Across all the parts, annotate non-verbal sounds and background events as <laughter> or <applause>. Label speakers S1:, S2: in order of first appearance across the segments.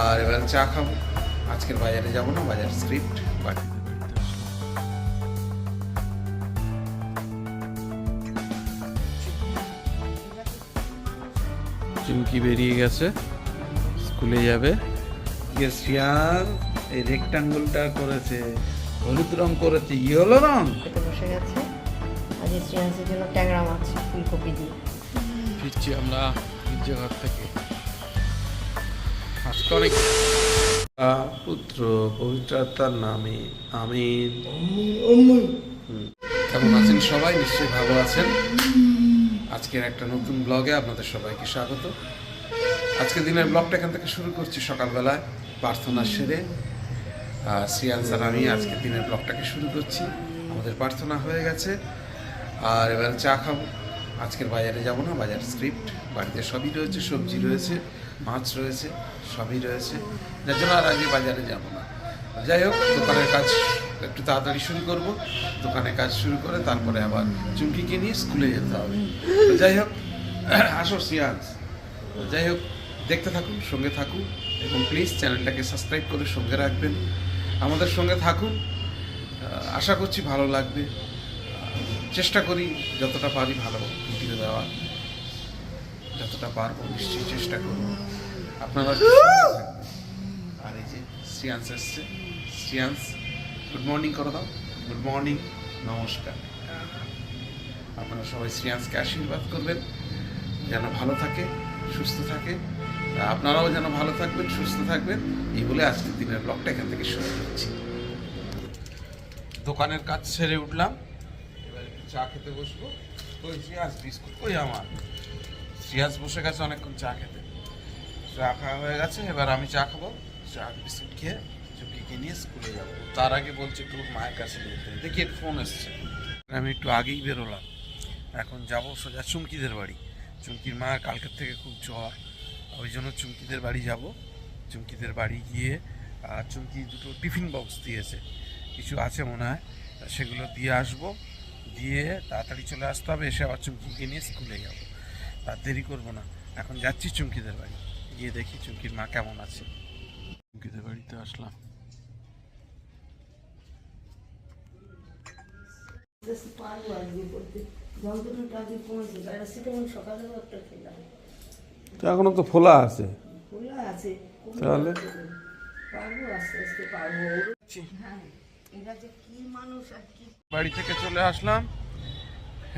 S1: আর এবার চা খাব। আজকের বাজারে যাব না বাজার স্ক্রিপ্ট বাড়ি চুমকি বেরিয়ে গেছে স্কুলে যাবে। গেছিয়ার এই রেক্টাঙ্গুলটা করেছে হলুদ রং করেছে ইয়েলো রং।
S2: বসে গেছে। আজ স্টুডেন্টসের জন্য ট্যাংরা মাছ ফুলকপি দিয়ে।
S1: ফিরছি আমরা গির্জাঘর থেকে। অনেক পুত্র পবিত্রতার নামে আমিন। কেমন আছেন সবাই? নিশ্চয়ই ভালো আছেন। আজকের একটা নতুন ব্লগে আপনাদের সবাইকে স্বাগত। আজকের দিনের ব্লগটা এখান থেকে শুরু করছি সকালবেলায় প্রার্থনা সেরে। আর সিয়ান স্যার আমি আজকের দিনের ব্লগটাকে শুরু করছি। আমাদের প্রার্থনা হয়ে গেছে। আর এবার চা খাব। আজকের বাজারে যাব না বাজার স্ক্রিপ্ট। বাড়িতে সবই রয়েছে সবজি রয়েছে মাছ রয়েছে। সবই রয়েছে। যার জন্য আর আগে বাজারে যাব না। যাই হোক, দোকানের কাজ একটু তাড়াতাড়ি শুরু করব। দোকানের কাজ শুরু করে তারপরে আবার চুমকিকে নিয়ে স্কুলে যেতে হবে। যাই হোক, আসো সিয়াজ। যাই হোক, দেখতে থাকুন, সঙ্গে থাকুন এবং প্লিজ চ্যানেলটাকে সাবস্ক্রাইব করে সঙ্গে রাখবেন। আমাদের সঙ্গে থাকুন। আশা করছি ভালো লাগবে। চেষ্টা করি যতটা পারি ভালো ভিডিও দেওয়ার। যতটা পারব নিশ্চয়ই চেষ্টা করব। আপনারা আর এই যে শ্রিয়ান্স এসছে। গুড মর্নিং করে দাও। গুড মর্নিং নমস্কার। আপনারা সবাই শ্রিয়ান্সকে আশীর্বাদ করবেন যেন ভালো থাকে সুস্থ থাকে। আপনারাও যেন ভালো থাকবেন সুস্থ থাকবেন। এই বলে আজকের দিনের ব্লগটা এখান থেকে শুরু করছি। দোকানের কাজ সেরে উঠলাম। এবার একটু চা খেতে বসবো। ওই শ্রিয়াস বিস্কুট আমার? শ্রিয়াস বসে গেছে অনেকক্ষণ চা খেতে। চা খাওয়া হয়ে গেছে, এবার আমি চা খাব। চা, বিস্কুট খেয়ে চুকিকে নিয়ে স্কুলে যাব। তার আগে বলছে একটু মায়ের কাছে। দেখি একটু ফোন এসছে। আমি একটু আগেই বেরোলাম। এখন যাব সোজা চুমকিদের বাড়ি। চুমকির মা কালকের থেকে খুব জ্বর। ওই জন্য চুমকিদের বাড়ি যাব। চুমকিদের বাড়ি গিয়ে আর চুমকি দুটো টিফিন বক্স দিয়েছে। কিছু আছে মনে হয়, সেগুলো দিয়ে আসব। দিয়ে তাড়াতাড়ি চলে আসতে হবে, এসে আবার চুমকিকে নিয়ে স্কুলে যাব। আর দেরি করব না। এখন যাচ্ছি চুমকিদের বাড়ি। গিয়ে দেখি চুমকির মা কেমন আছে। চুমকিদের বাড়িতে আসলাম।
S2: এখনও
S1: তো ফোলা আছে। তাহলে?
S2: হ্যাঁ এরা যে কি মানুষ আর কি।
S1: বাড়ি থেকে চলে আসলাম।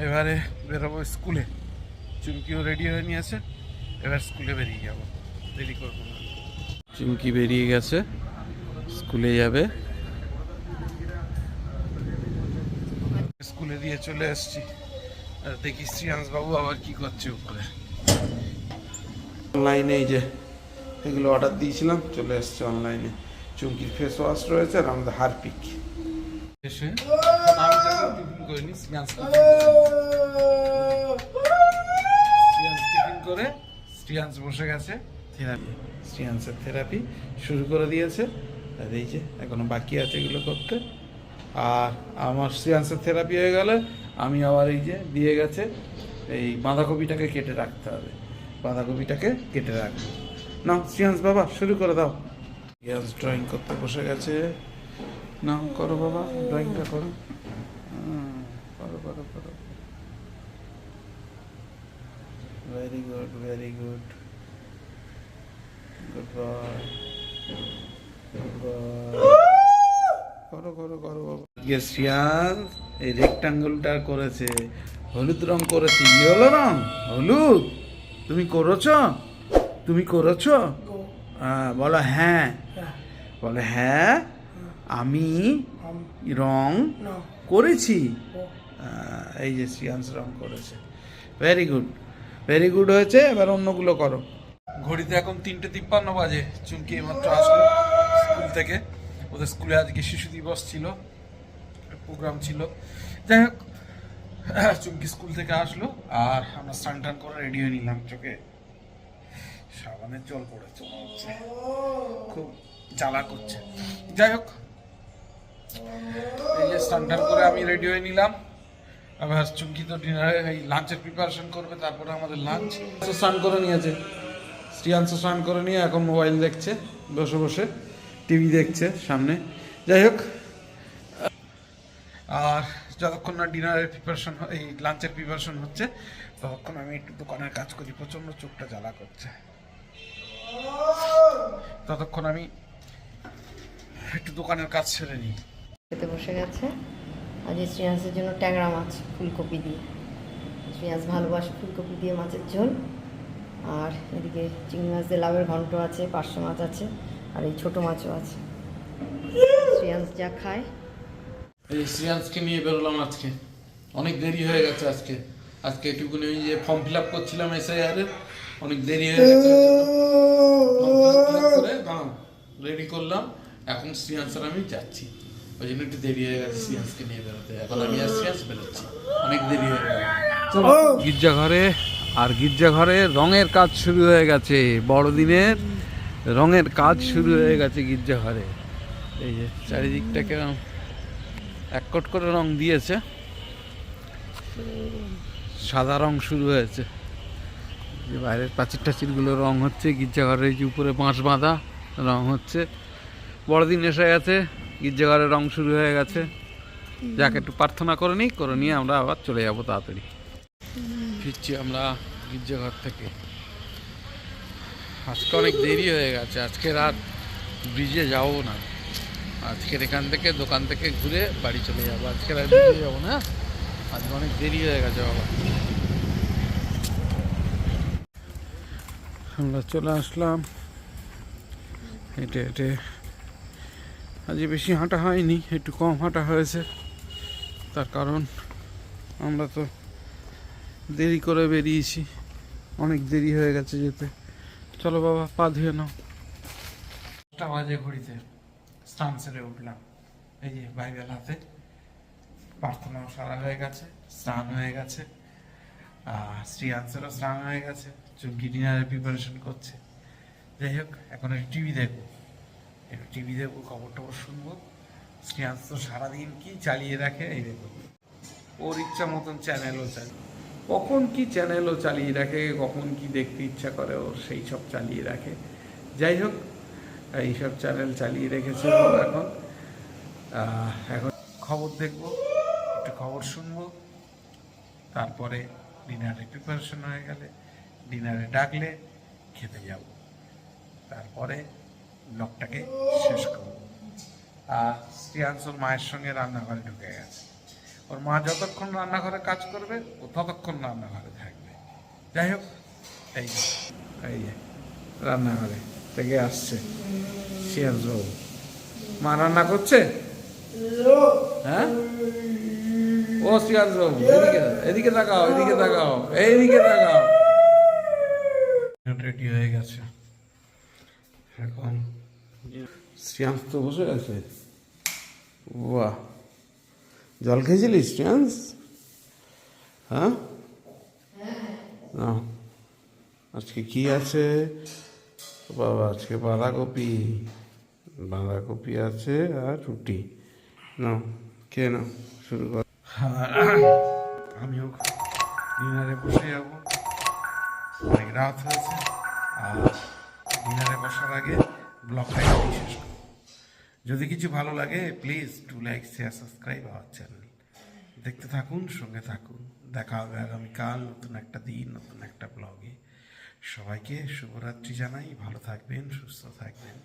S1: এবারে বেরোবো স্কুলে। চুমকিও রেডি হয়ে নিয়েছে। এবার স্কুলে বেরিয়ে যাব। দেরি করব না। চুমকি বেরিয়ে গেছে স্কুলে যাবে। স্কুলে দিয়ে চলে এসেছি। আর দেখি শ্রিয়াংশ বাবু আবার কি করছে উপরে। অনলাইনে এই যে এগুলো অর্ডার দিয়েছিলাম চলে এসছে অনলাইনে চুমকির ফেস ওয়াশ রয়েছে আর আমাদের হারপিক। এসে করিনি করে স্টিয়ান্স বসে গেছে। থেরাপি স্টিয়ান্সের থেরাপি শুরু করে দিয়েছে। এই যে, এখনও বাকি আছে এগুলো করতে। আর আমার স্টিয়ান্সের থেরাপি হয়ে গেলে আমি আবার এই যে, দিয়ে গেছে এই বাঁধাকপিটাকে কেটে রাখতে হবে। বাঁধাকপিটাকে কেটে রাখব। না স্টিয়ান্স বাবা, শুরু করে দাও। স্টিয়ান্স ড্রয়িং করতে বসে গেছে। না করো বাবা ড্রয়িংটা করো। করো করো করো। ভেরি গুড ভেরি গুড করো করো করো বাবা গেছিয়ান এই রেক্টাঙ্গুলটা করেছে। হলুদ রং করেছে। ইয়েলো রং? হলুদ? তুমি করেছ? তুমি করেছ? বলো হ্যাঁ। বলে হ্যাঁ আমি রং করেছি। এই যে সিয়ান্স রং করেছে। ভেরি গুড ভেরি গুড হয়েছে, এবার অন্যগুলো করো। ঘড়িতে এখন তিনটে তিপ্পান্ন বাজে। চুমকি মাত্র আসলো স্কুল থেকে। ওদের স্কুলে আজকে শিশু দিবস ছিল, প্রোগ্রাম ছিল। যাই হোক, <clears throat> চুমকি স্কুল থেকে আসলো আর আমরা স্নান টান করে রেডি হয়ে নিলাম চোখে। সাবানের জল মনে হচ্ছে। খুব জ্বালা করছে। যাই হোক, এই যে স্নান টান করে আমি রেডি হয়ে নিলাম। আবার চুমকি তো ডিনারে এই লাঞ্চের প্রিপারেশন করবে, তারপরে আমাদের লাঞ্চ স্নান করে নিয়েছে। শ্রিয়াংশ স্নান করে নিয়ে এখন মোবাইল দেখছে, বসে বসে টিভি দেখছে সামনে। যাই হোক, আর যতক্ষণ না ডিনারের প্রিপারেশন এই লাঞ্চের প্রিপারেশন হচ্ছে, ততক্ষণ আমি একটু দোকানের কাজ করি, প্রচণ্ড চোখটা জ্বালা করছে। ততক্ষণ আমি একটু দোকানের কাজ সেরে নিই।
S3: খেতে বসে গেছে। আজ শ্রেয়াংসের জন্য ট্যাংরা মাছ, ফুলকপি দিয়ে। শ্রেয়াংস ভালোবাসে ফুলকপি দিয়ে মাছের ঝোল। আর এদিকে চিংড়ি মাছ দিয়ে লাভের ঘন্ট আছে, পার্শ্ব মাছ আছে, আর এই ছোটো মাছও আছে। শ্রেয়াংস যা খায়।
S1: এই শ্রিয়াংশকে নিয়ে বেরোলাম আজকে। অনেক দেরি হয়ে গেছে আজকে। আজকে এটুকুনি ওই যে ফর্ম ফিল আপ করছিলাম এসআইআর এর অনেক দেরি হয়ে গেছে রেডি করলাম। এখন শ্রিয়াংশ আমি যাচ্ছি। ওই জন্য একটু দেরি হয়ে গেছে শ্রিয়াংশকে নিয়ে বেরোতে। এখন আমি আর শ্রিয়াংশ বেরোচ্ছি। অনেক দেরি হয়ে গেছে। গির্জাঘরে আর গির্জাঘরে রঙের কাজ শুরু হয়ে গেছে। বড়দিনের রঙের কাজ শুরু হয়ে গেছে গির্জাঘরে এই যে চারিদিকটাকে এক কোট করে রং দিয়েছে। সাদা রং শুরু হয়েছে। যে বাইরের প্রাচীর টাচিরগুলো রং হচ্ছে গির্জাঘরের যে উপরে বাঁশ বাঁধা রং হচ্ছে। বড়দিন এসে গেছে গির্জাঘরের রং শুরু হয়ে গেছে। যাকে, একটু প্রার্থনা করে নিই, করে নিয়ে আমরা আবার চলে যাব তাড়াতাড়ি। ফিরছি আমরা গির্জাঘর থেকে। আজকে অনেক দেরি হয়ে গেছে, আজকে রাত ব্রিজে যাব না। আজকের এখান থেকে দোকান থেকে ঘুরে বাড়ি চলে যাব। আজকে আর ব্রিজে যাব না, আজকে অনেক দেরি হয়ে গেছে বাবা। আমরা চলে আসলাম। হেঁটে হেঁটে আজ বেশি হাঁটা হয়নি, একটু কম হাঁটা হয়েছে। তার কারণ আমরা তো দেরি করে বেরিয়েছি। অনেক দেরি হয়ে গেছে যেতে। চলো বাবা, পা ধুয়ে নাও। দশটা বাজে ঘড়িতে স্নান সেরে উঠলাম। এই যে বাইবেল হাতে প্রার্থনাও সারা হয়ে গেছে, স্নান হয়ে গেছে, আর শ্রী আনসারও স্নান হয়ে গেছে, চুমকি ডিনারের প্রিপারেশন করছে। যাই হোক, এখন একটু টিভি দেখব। একটু টিভি দেখব খবর টবর শুনব। শ্রীয়াংস তো সারাদিন কি চালিয়ে রাখে, এই দেখো। ওর ইচ্ছা মতন চ্যানেলও চালিয়ে কখন কি চ্যানেলও চালিয়ে রাখে, কখন কি দেখতে ইচ্ছা করে ওর সেই সব চালিয়ে রাখে। যাই হোক এইসব চ্যানেল চালিয়ে রেখেছে এখন। এখন খবর দেখব, একটু খবর শুনব। তারপরে ডিনারে প্রিপারেশন হয়ে গেলে ডিনারে ডাকলে খেতে যাব। তারপরে ব্লগটাকে শেষ করব। আর শ্রিয়াংশর মায়ের সঙ্গে রান্নাঘরে ঢুকে গেছে। ওর মা যতক্ষণ রান্নাঘরে কাজ করবে ও ততক্ষণ রান্নাঘরে থাকবে। যাই হোক এই এই যে রান্নাঘরে থেকে আসছে শ্রিয়াংশ বাবু। মা রান্না করছে? হ্যাঁ? ও শ্রিয়াংশ বাবু এদিকে এদিকে তাকাও এদিকে তাকাও এইদিকে তাকাও। রেডি হয়ে গেছে। এখন শ্রিয়াংশ তো বসে আছে। বাহ। জল খেয়েছিলিস শ্রিয়াংশ হ্যাঁ? আজকে কি আছে? বাবা, আজকে বাঁধাকপি। বাঁধাকপি আছে আর রুটি। নাও কে নাও, শুরু কর। আমিও ডিনারে বসে যাব। অনেক রাত হয়েছে। আর ডিনারে বসার আগে ব্লক শেষ যদি কিছু ভালো লাগে please to like share subscribe our channel দেখতে থাকুন, সঙ্গে থাকুন। দেখা হবে আগামীকাল নতুন একটা দিন, নতুন একটা ব্লগে সবাইকে শুভরাত্রি জানাই। ভালো থাকবেন, সুস্থ থাকবেন।